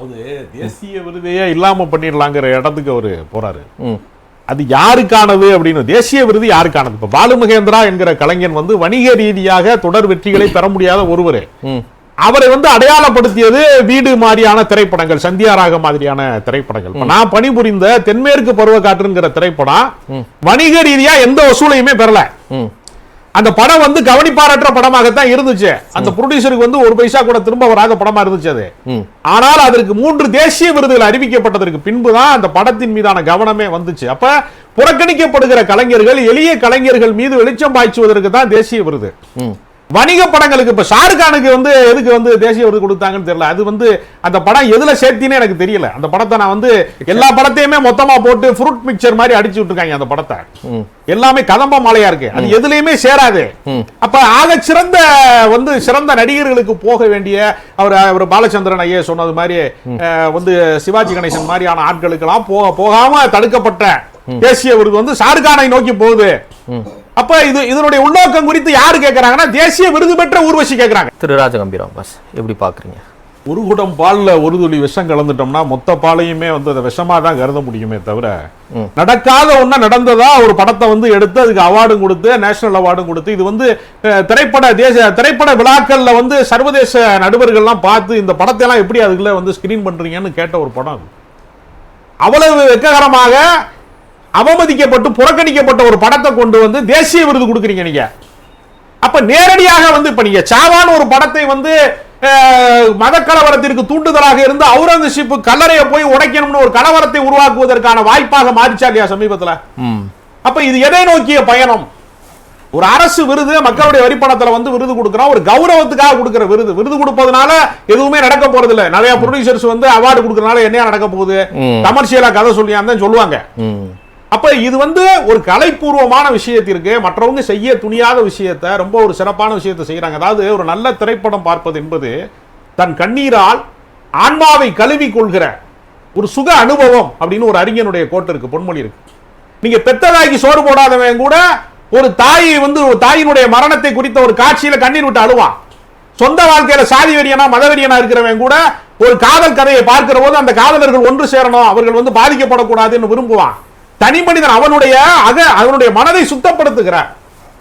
அதாவது தேசிய விருதையே இல்லாம பண்ணிடலாங்கிற இடத்துக்கு அவரு போறாரு. அது யாருக்கானது அப்படின்னு தேசிய விருது யாருக்கானது? இப்ப பாலு மகேந்திரா என்கிற கலைஞன் வந்து வணிக ரீதியாக தொடர் வெற்றிகளை பெற முடியாத ஒருவர். அவரை வந்து அடையாளப்படுத்தியது வீடு மாதிரியான திரைப்படங்கள் சந்தியாராக மாதிரியான திரைப்படங்கள். நான் பணிபுரிந்த தென்மேற்கு பருவக்காற்றுங்கிற திரைப்படம் வணிக ரீதியா எந்த வசூலையுமே பெறல. அந்த படம் வந்து கவனிப்பாரற்ற படமாகத்தான் இருந்துச்சு. அந்த ப்ரொடியூசருக்கு வந்து ஒரு பைசா கூட திரும்ப வராத படமா இருந்துச்சு அது. ஆனால் அதற்கு மூன்று தேசிய விருதுகள் அறிவிக்கப்பட்டதற்கு பின்புதான் அந்த படத்தின் மீதான கவனமே வந்துச்சு. அப்ப புறக்கணிக்கப்படுகிற கலைஞர்கள் எளிய கலைஞர்கள் மீது வெளிச்சம் பாய்ச்சுவதற்கு தான் தேசிய விருது. வணிக படங்களுக்கு இப்ப ஷாருக்கானுக்கு வந்து எதுக்கு வந்து தேசிய விருது கொடுத்தாங்கன்னு தெரியல. அது வந்து அந்த படம் எதுல சேர்த்தினே எனக்கு தெரியல. அந்த படத்தை நான் வந்து எல்லா படத்தையுமே மொத்தமா போட்டு ஃப்ரூட் மிக்சர் மாதிரி அடிச்சு விட்டுருக்காங்க அந்த படத்தை. எல்லாமே கதம்ப மாலையா இருக்கு. அது எதுலயுமே சேராது. அப்ப ஆக சிறந்த வந்து சிறந்த நடிகர்களுக்கு போக வேண்டிய அவர் அவர் பாலச்சந்திரன் ஐயா சொன்னது மாதிரி வந்து சிவாஜி கணேசன் மாதிரியான ஆட்களுக்கெல்லாம் போக போகாம தடுக்கப்பட்ட தேசிய விருது வந்து ஷாருக்கானை நோக்கி போகுது. அப்ப இது இதனுடைய உள்நோக்கம் குறித்து யாரு கேக்குறாங்கன்னா தேசிய விருது பெற்ற ஊர்வசி கேக்குறாங்க. திரு ராஜகம்பீரம் பாஸ். எப்படி பார்க்குறீங்க ஒரு குடம் பால்ல ஒரு துளி விஷம் கலந்துட்டோம்னா மொத்த பாலையுமே வந்து அதை விஷமா தான் கருத முடியுமே தவிர. நடக்காத ஒண்ணா நடந்ததா ஒரு படத்தை வந்து எடுத்து அதுக்கு அவார்டும் கொடுத்து நேஷனல் அவார்டும் கொடுத்து இது வந்து திரைப்பட தேச திரைப்பட விழாக்கள்ல வந்து சர்வதேச நடுவர்கள்லாம் பார்த்து இந்த படத்தை எல்லாம் எப்படி அதுக்குள்ள வந்து ஸ்கிரீன் பண்றீங்கன்னு கேட்ட ஒரு படம் அது. அவ்வளவு வெக்ககரமாக அவமதிக்கப்பட்டு புறக்கணிக்கப்பட்ட ஒரு படத்தை கொண்டு வந்து தேசிய விருது கொடுக்குறீங்க நீங்க. அப்ப நேரடியாக வந்து இப்ப நீங்க சாவான ஒரு படத்தை வந்து மத கலவரத்திற்கு தூண்டுதலாக இருந்து அவுரங்கசீப் கல்லறையை போய் உடைக்கணும்னு ஒரு கலவரத்தை உருவாக்குவதற்கான வாய்ப்பாக மாறிச்சா இல்லையா சமீபத்துல? அப்ப இது எதை நோக்கிய பயணம்? ஒரு அரசு விருது மக்களுடைய வரிப்பணத்துல வந்து விருது கொடுக்கிறோம் ஒரு கௌரவத்துக்காக கொடுக்கிற விருது. விருது கொடுப்பதனால எதுவுமே நடக்க போறது இல்ல நிறைய ப்ரொடியூசர்ஸ் வந்து அவார்டு கொடுக்கறனால என்ன நடக்க போகுது. கமர்ஷியலா கதை தான் சொல்லுவாங்க. அப்ப இது வந்து ஒரு கலைப்பூர்வமான விஷயத்திற்கு மற்றவங்க செய்ய துணியாத விஷயத்தை ரொம்ப ஒரு சிறப்பான விஷயத்தை செய்கிறாங்க அதாவது ஒரு நல்ல திரைப்படம் பார்ப்பது என்பது தன் கண்ணீரால் ஆன்மாவை கழுவி கொள்கிற ஒரு சுக அனுபவம் அப்படின்னு ஒரு அறிஞனுடைய கோட்டு இருக்கு பொன்மொழி இருக்கு. நீங்க பெத்ததாக்கி சோறு போடாதவன் கூட ஒரு தாயை வந்து ஒரு தாயினுடைய மரணத்தை குறித்த ஒரு காட்சியில கண்ணீர் விட்டு அழுவான். சொந்த வாழ்க்கையில சாதி வெறியனா மதவெறியனா இருக்கிறவன் கூட ஒரு காதல் கதையை பார்க்கிற போது அந்த காதலர்கள் ஒன்று சேரணும் அவர்கள் வந்து பாதிக்கப்படக்கூடாதுன்னு விரும்புவான். தனி மனிதன் அவனுடைய அக அவனுடைய மனதை சுத்தப்படுத்துகிறார்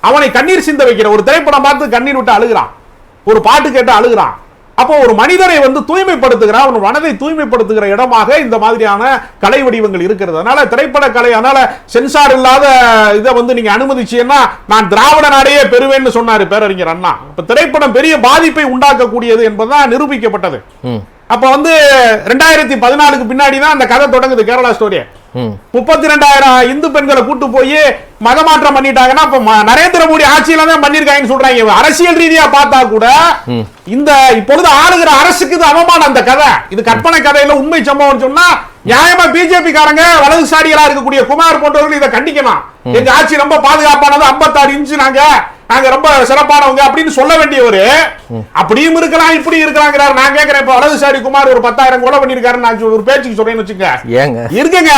அவனை கண்ணீர் சிந்த வைக்கிற ஒரு திரைப்படம் பார்த்து கண்ணீர் விட்டு அழுகிறான். ஒரு பாட்டு கேட்டு அழுகிறான். அப்போ ஒரு மனிதனை வந்து தூய்மைப்படுத்துகிற அவன் மனதை தூய்மைப்படுத்துகிற இடமாக இந்த மாதிரியான கலை வடிவங்கள் இருக்கிறது. அதனால திரைப்பட கலை அதனால சென்சார் இல்லாத இதை வந்து நீங்க அனுமதிச்சீங்கன்னா நான் திராவிட நாடையே பெறுவேன்னு சொன்னாரு பேரறிஞர் அண்ணா. இப்ப திரைப்படம் பெரிய பாதிப்பை உண்டாக்கக்கூடியது என்பதுதான் நிரூபிக்கப்பட்டது. அப்ப வந்து ரெண்டாயிரத்தி பதினாலுக்கு பின்னாடி தான் அந்த கதை தொடங்குது கேரளா ஸ்டோரி ம் முப்பத்தி ரெண்டாயிரம் இந்து பெண்களை கூட்டு போய் மதமாற்றம் பண்ணிட்டாங்கன்னா இப்ப நரேந்திர மோடி ஆட்சியில தான் பண்ணிருக்காங்கன்னு சொல்றாங்க. அரசியல் ரீதியா பார்த்தா கூட. இந்த இப்பொழுது ஆளுகிற அரசுக்கு இது அவமானம் அந்த கதை. இது கற்பனை கதையில உண்மை சம்பவம் சொன்னா நியாயமா பிஜேபி காரங்க வலதுசாரிகளா இருக்கக்கூடிய குமார் போன்றவர்கள் இதை கண்டிக்கணும். எங்க ஆட்சி ரொம்ப பாதுகாப்பானது 56 இன்ச்சு நாங்க நாங்க ரொம்ப சிறப்பானவங்க அப்படின்னு சொல்ல வேண்டியவரு அப்படியும் இருக்கலாம் இப்படி இருக்கலாங்கிறாரு. நான் கேட்கிறேன் இப்ப வலதுசாரி குமார் ஒரு பத்தாயிரம் கொலை பண்ணிருக்காரு நான் ஒரு பேச்சுக்கு சொல்றேன்னு வச்சுங்க ஏங்க. இருக்குங்க.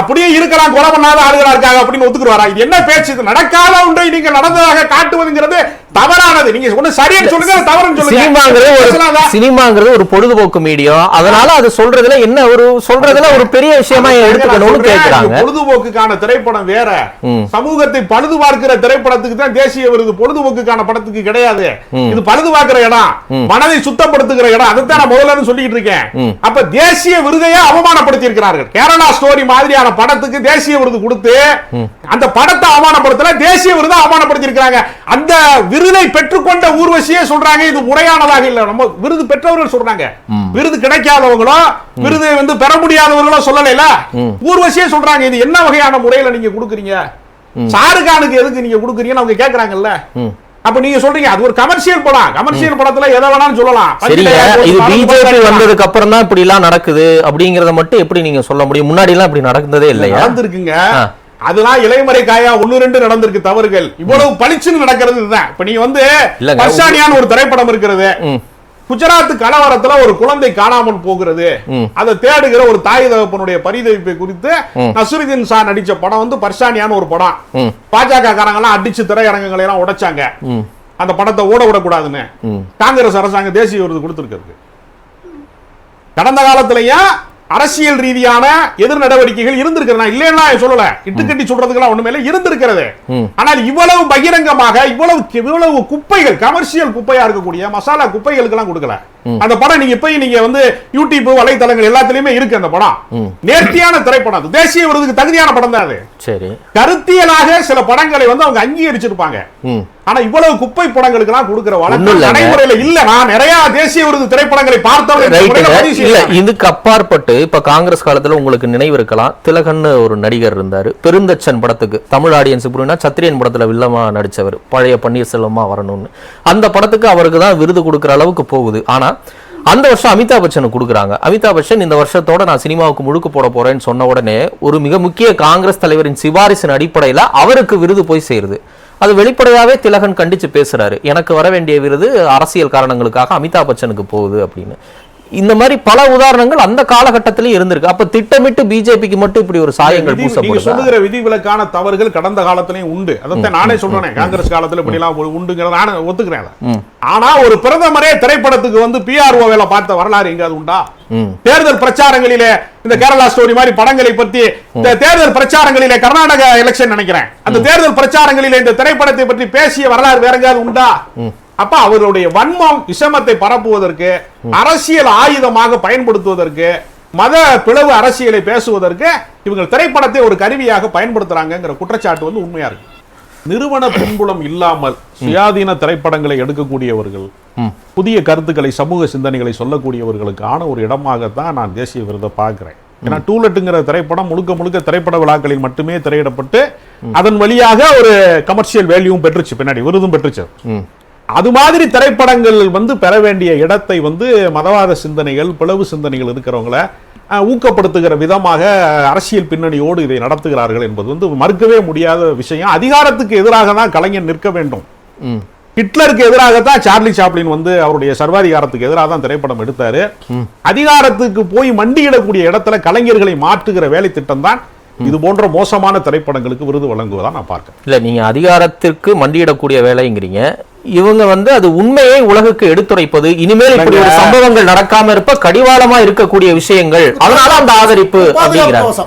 அப்படியே இருக்கலாம் கொலை பண்ணாத ஆளுகளா இருக்காங்க அப்படின்னு ஒத்துக்குறாரா இது என்ன பேச்சு? இது நடக்காத ஒன்றை நீங்க நடந்ததாக காட்டுவதுங்கிறது தவறானது. நீங்க ஒண்ணு சரின்னு சொல்லுங்க தவறுன்னு சொல்லுங்க. சினிமாங்கிறது ஒரு? சினிமாங்கிறது ஒரு பொழுதுபோக்கு மீடியம் அதனால அது சொல்றதுல என்ன ஒரு சொல்றதுல ஒரு பெரிய விஷயமா எடுத்துக்கணும்னு கேக்குறாங்க. பொழுதுபோக்குக்கான திரைப்படம் வேற. சமூகத்தை பழுது பார்க்கிற திரைப்படத்துக்கு தான் தேசிய விருது பொழுதுபோக்குக்கான படத்துக்கு கிடையாது. இது பழுது பார்க்கிற இடம். மனதை சுத்தப்படுத்துகிற இடம். அதைத்தான் நான் முதல்ல சொல்லிட்டு இருக்கேன். அப்ப தேசிய விருதையே அவமானப்படுத்தி இருக்கிறார்கள் கேரளா ஸ்டோரி மாதிரியான படத்துக்கு தேசிய விருது கொடுத்து அந்த படத்தை அவமானப்படுத்தல தேசிய விருதை அவமானப்படுத்தி இருக்காங்க அந்த விருதை பெற்றுக்கொண்ட ஊர்வசியே சொல்றாங்க இது முறையானதாக இல்ல. நம்ம விருது பெற்றவர்கள் சொல்றாங்க. விருது கிடைக்காதவங்களோ விருது வந்து பெற முடியாதவங்களோ சொல்லல ம். ஊர்வசியே சொல்றாங்க இது என்ன வகையான முறையில நீங்க கொடுக்குறீங்க? ஷாருக்கானுக்கு எதுக்கு நீங்க கொடுக்குறீங்கன்னு அவங்க கேக்குறாங்கல்ல. அப்ப நீங்க சொல்றீங்க அது ஒரு கமர்ஷியல் படம். கமர்ஷியல் படத்துல எதை வேணாலும் சொல்லலாம். இது பிஜேபி வந்ததுக்கு அப்புறம் தான் இப்படி எல்லாம் நடக்குது. அப்படிங்கறத மட்டும் எப்படி நீங்க சொல்ல முடியும்? முன்னாடி எல்லாம் இப்படி நடந்ததே இல்லையா? நடந்திருக்குங்க. அதெல்லாம் இலைமறை காயா ஒன்னு ரெண்டு நடந்திருக்கு தவறுகள். இவ்வளவு பளிச்சுன்னு நடக்கிறது இதுதான். இப்ப நீங்க வந்து. பர்ஷானியான்னு ஒரு திரைப்படம் இருக்கிறது. குஜராத் கலவரத்துல ஒரு குழந்தை காணாமல் போகிறது. அதை தேடுகிற ஒரு தாய் தகப்பனுடைய பரிதவிப்பை குறித்து. நசுருதீன் ஷா நடிச்ச படம் வந்து பர்ஷானியான்னு ஒரு படம். பாஜக காரங்க எல்லாம் அடிச்சு திரையரங்குகளை எல்லாம் உடைச்சாங்க. அந்த படத்தை ஓட விடக்கூடாதுன்னு காங்கிரஸ் அரசாங்கம் தேசிய விருது கொடுத்திருக்கிறது. கடந்த காலத்திலயும் அரசியல் ரீதியான எதிர் நடவடிக்கைகள் இருந்திருக்கிறது. நான் இல்லைன்னா சொல்லல. இட்டுக்கட்டி சொல்றதுக்கெல்லாம் ஒண்ணுமே இல்லை. இருந்திருக்கிறது. ஆனால் இவ்வளவு பகிரங்கமாக இவ்வளவு இவ்வளவு குப்பைகள் கமர்ஷியல் குப்பையா இருக்கக்கூடிய மசாலா குப்பைகளுக்கு எல்லாம் கொடுக்கல. அந்த படம் நீங்க இப்பயும் நீங்க வந்து யூடியூப் வலைத்தளங்கள் எல்லாத்துலயுமே இருக்கு அந்த படம். நேர்த்தியான திரைப்படம் அது. தேசிய விருதுக்கு தகுதியான படம் தான் அது. சரி. கருத்தியலாக சில படங்களை வந்து அவங்க அங்கீகரிச்சிருப்பாங்க. ஆனா இவ்வளவு குப்பை படங்களுக்கு எல்லாம் கொடுக்கிற வழக்கம். நடைமுறையில இல்ல. நான் நிறைய தேசிய விருது திரைப்படங்களை பார்த்தவர்கள். இதுக்கு அப்பாற்பட்டு இப்ப காங்கிரஸ் காலத்துல உங்களுக்கு நினைவு இருக்கலாம். திலகன்னு ஒரு நடிகர் இருந்தாரு. பெருந்தச்சன் படத்துக்கு. தமிழ் ஆடியன்ஸ் புரியுனா சத்திரியன் படத்துல வில்லமா நடிச்சவர். பழைய பன்னீர்செல்வமா வரணும்னு. அந்த படத்துக்கு அவருக்கு தான் விருது கொடுக்குற அளவுக்கு போகுது. ஆனா அந்த வருஷம் அமிதாப் பச்சனுக்கு கொடுக்குறாங்க. அமிதாப் பச்சன் இந்த வருஷத்தோட நான் சினிமாவுக்கு முழுக்க போட போறேன்னு சொன்ன உடனே ஒரு மிக முக்கிய காங்கிரஸ் தலைவரின் சிபாரிசின் அடிப்படையில அவருக்கு விருது போய் சேருது. அது வெளிப்படையாவே திலகன் கண்டித்து பேசுறாரு. எனக்கு வர வேண்டிய விருது அரசியல் காரணங்களுக்காக அமிதாப் பச்சனுக்கு போகுது அப்படின்னு. இந்த மாதிரி பல உதாரணங்கள் அந்த காலகட்டத்திலயும் இருந்திருக்கு. அப்ப திட்டமிட்டு பிஜேபிக்கு மட்டும் இப்படி ஒரு சாயங்கள் பூசப்படுதா? சொல்லுகிற விதிவிலக்கான தவறுகள் கடந்த காலத்திலயும் உண்டு. அதைத்தான் நானே சொல்றேன். காங்கிரஸ் காலத்துல இப்படி எல்லாம் உண்டுங்கிறத நானே ஒத்துக்கிறேன். ஆனா ஒரு பிரதமரே திரைப்படத்துக்கு வந்து பிஆர்ஓ வேலை பார்த்த வரலாறு எங்காவது உண்டா. தேர்தல் பிரச்சாரங்களிலே இந்த கேரளா ஸ்டோரி மாதிரி படங்களை பற்றி இந்த தேர்தல் பிரச்சாரங்களிலே கர்நாடக எலெக்ஷன் நினைக்கிறேன். அந்த தேர்தல் பிரச்சாரங்களிலே இந்த திரைப்படத்தை பற்றி பேசிய வரலாறு வேற எங்காவது உண்டா? அப்ப அவருடைய வன்மம் விஷமத்தை பரப்புவதற்கு அரசியல் ஆயுதமாக பயன்படுத்துவதற்கு மத பிளவு அரசியலை பேசுவதற்கு இவங்க திரைப்படத்தை ஒரு கருவியாக பயன்படுத்துறாங்கங்கிற குற்றச்சாட்டு வந்து உண்மையா இருக்கு. நிறுவன பின்புலம் இல்லாமல் சுயாதீன திரைப்படங்களை எடுக்கக்கூடியவர்கள் புதிய கருத்துக்களை சமூக சிந்தனைகளை சொல்லக்கூடியவர்களுக்கான ஒரு இடமாகத்தான் நான் தேசிய விருதை பார்க்கிறேன். ஏன்னா டூலெட்டுங்கிற திரைப்படம் முழுக்க முழுக்க திரைப்பட விழாக்களில் மட்டுமே திரையிடப்பட்டு அதன் வழியாக ஒரு கமர்ஷியல் வேல்யூவும் பெற்றுச்சு பின்னாடி விருதும் பெற்றுச்சு. அது மாதிரி திரைப்படங்கள் வந்து பெற வேண்டிய இடத்தை வந்து மதவாத சிந்தனைகள் பிளவு சிந்தனைகள் இருக்கிறவங்கள ஊக்கப்படுத்துகிற விதமாக அரசியல் பின்னணியோடு இதை நடத்துகிறார்கள் என்பது வந்து மறுக்கவே முடியாத விஷயம். அதிகாரத்துக்கு எதிராக தான் கலைஞர் நிற்க வேண்டும். ஹிட்லருக்கு எதிராகத்தான் சார்லி சாப்ளின் வந்து அவருடைய சர்வாதிகாரத்துக்கு எதிராக தான் திரைப்படம் எடுத்தாரு. அதிகாரத்துக்கு போய் மண்டியிடக்கூடிய இடத்துல கலைஞர்களை மாற்றுகிற வேலை திட்டம் தான் இது போன்ற மோசமான திரைப்படங்களுக்கு விருது வழங்குவதா நான் பார்க்கிறேன். இல்ல நீங்க அதிகாரத்திற்கு மண்டியிடக்கூடிய வேலைங்கிறீங்க. இவங்க வந்து அது உண்மையை உலகுக்கு எடுத்துரைப்பது இனிமேல் இப்படி ஒரு சம்பவங்கள் நடக்காம இருப்ப கடிவாளமா இருக்கக்கூடிய விஷயங்கள். அதனால அந்த ஆதரிப்பு.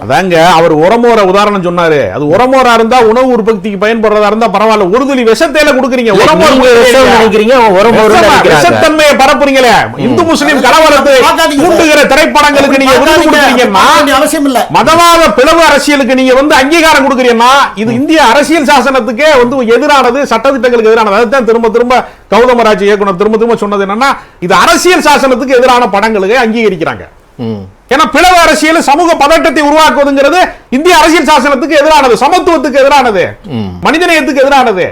அதாங்க அவர் உரமோர உதாரணம் சொன்னாரு. அது உரமோரா இருந்தா உணவு உற்பத்திக்கு பயன்படுறதா இருந்தா பரவாயில்ல. ஒரு துளி விஷத்தையில கொடுக்குறீங்க. நினைக்கிறீங்க. விஷத்தன்மையை பரப்புறீங்களே. இந்து முஸ்லிம் கலவரத்தை திரைப்படங்களுக்கு நீங்க விருது கொடுக்குறீங்கன்னா அவசியம் இல்ல. மதவாத பிளவு அரசியலுக்கு நீங்க வந்து அங்கீகாரம் கொடுக்குறீங்கன்னா இது இந்திய அரசியல் சாசனத்துக்கே வந்து எதிரானது சட்டத்திட்டங்களுக்கு எதிரானது. அதுதான் திரும்ப திரும்ப கௌதமராஜ் இயக்குனர் திரும்ப திரும்ப சொன்னது என்னன்னா இது அரசியல் சாசனத்துக்கு எதிரான படங்களுக்கு அங்கீகரிக்கிறாங்க. ஏன்னா பிளவு அரசியல் சமூக பதட்டத்தை உருவாக்குவதுங்கிறது இந்திய அரசியல் சாசனத்துக்கு எதிரானது சமத்துவத்துக்கு எதிரானது மனிதநேயத்துக்கு எதிரானது.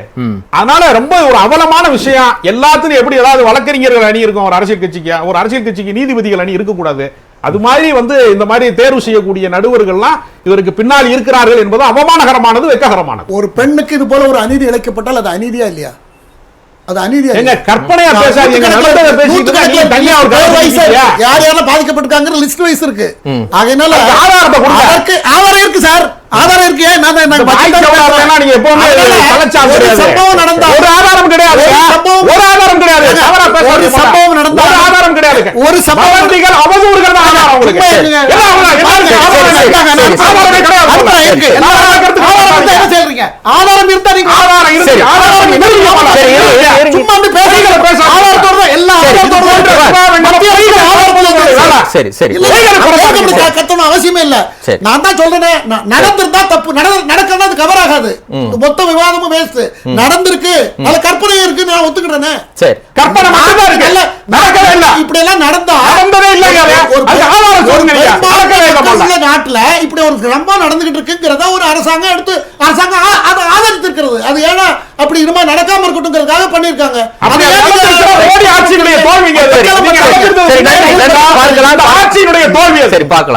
அதனால ரொம்ப ஒரு அவலமான விஷயம். எல்லாத்துலயும் எப்படி ஏதாவது வழக்கறிஞர்கள் அணி இருக்கும் ஒரு அரசியல் கட்சிக்கு ஒரு அரசியல் கட்சிக்கு நீதிபதிகள் அணி இருக்கக்கூடாது. அது மாதிரி வந்து இந்த மாதிரி தேர்வு செய்யக்கூடிய நடுவர்கள்லாம் இவருக்கு பின்னால் இருக்கிறார்கள் என்பது அவமானகரமானது வெக்ககரமானது. ஒரு பெண்ணுக்கு இது போல ஒரு அநீதி இழைக்கப்பட்டால் அது அநீதியா இல்லையா? அது அநீதியா எங்க? கற்பனையா. யார் யாரெல்லாம் பாதிக்கப்பட்டிருக்காங்க லிஸ்ட் வைஸ் இருக்கு அதனால ஆதாரத்தை கொடுங்க. ஆதாரம் இருக்கு சார். ஆதாரம் இருக்கு. ஏன்? நான் நாங்க எப்பவுமே ஒரு. சம்பவம் நடந்தா ஒரு ஆதாரம் கிடையாது ஒரு சம்பவம் ஒரு ஆதாரம் கிடையாது ஏங்க, தவறா பேசாதீங்க. ஒரு சம்பவம் நடந்தா ஆதாரம் கிடையாது ஒரு சம்பவம் வதந்திகள், அவதூறுகள் ஆதாரம் உங்களுக்கு ஆதாரம் இருந்தா நீங்க ஆதாரம் இருக்கு. ஆதாரம். சும்மா வந்து பேசுறீங்க. பேசாதீங்க. ஆதாரத்தோட தான் எல்லா சரி, ஆதாரத்தோட தான் இது இருக்கு. போன்ற மத்திய அரசு ஆதாரத்தோட தான் இருக்கு. வேலை. சரி சரி. இல்ல, கத்தணும் அவசியமே இல்ல. நான் தான் சொல்றேனே நடந்திருந்தா தப்பு நட- நடக்கலன்னா அது கவர் ஆகாது. மொத்த விவாதமும் வேஸ்ட் நடந்திருக்கு அதுல கற்பனை இருக்கு நான் ஒத்துக்கிறேனே சரி. கற்பனை. இல்ல, இல்ல. இப்படி எல்லாம் நடந்தா நடந்ததே இல்லைங்க அது. ஒரு- அதுக்கு ஆதாரம் ஒரு சொல்லுங்க நீங்க. பெரும்பான்மை நடக்கவே இல்ல மக்கள் போல. உள்ள நாட்டுல இப்படி ஒரு சம்பவம் நடந்துகிட்டு இருக்குங்கிறத ஒரு அரசாங்கம் எடுத்து அரசாங்கம் அதை ஆதரித்திருக்கிறது. அது ஏன்னா அப்படி இனிமே நடக்காம இருக்கட்டும்ங்கிறதுக்காக பண்ணிருக்காங்க ஆட்சியினுடைய தோல்வி. சரி பார்க்கலாம்.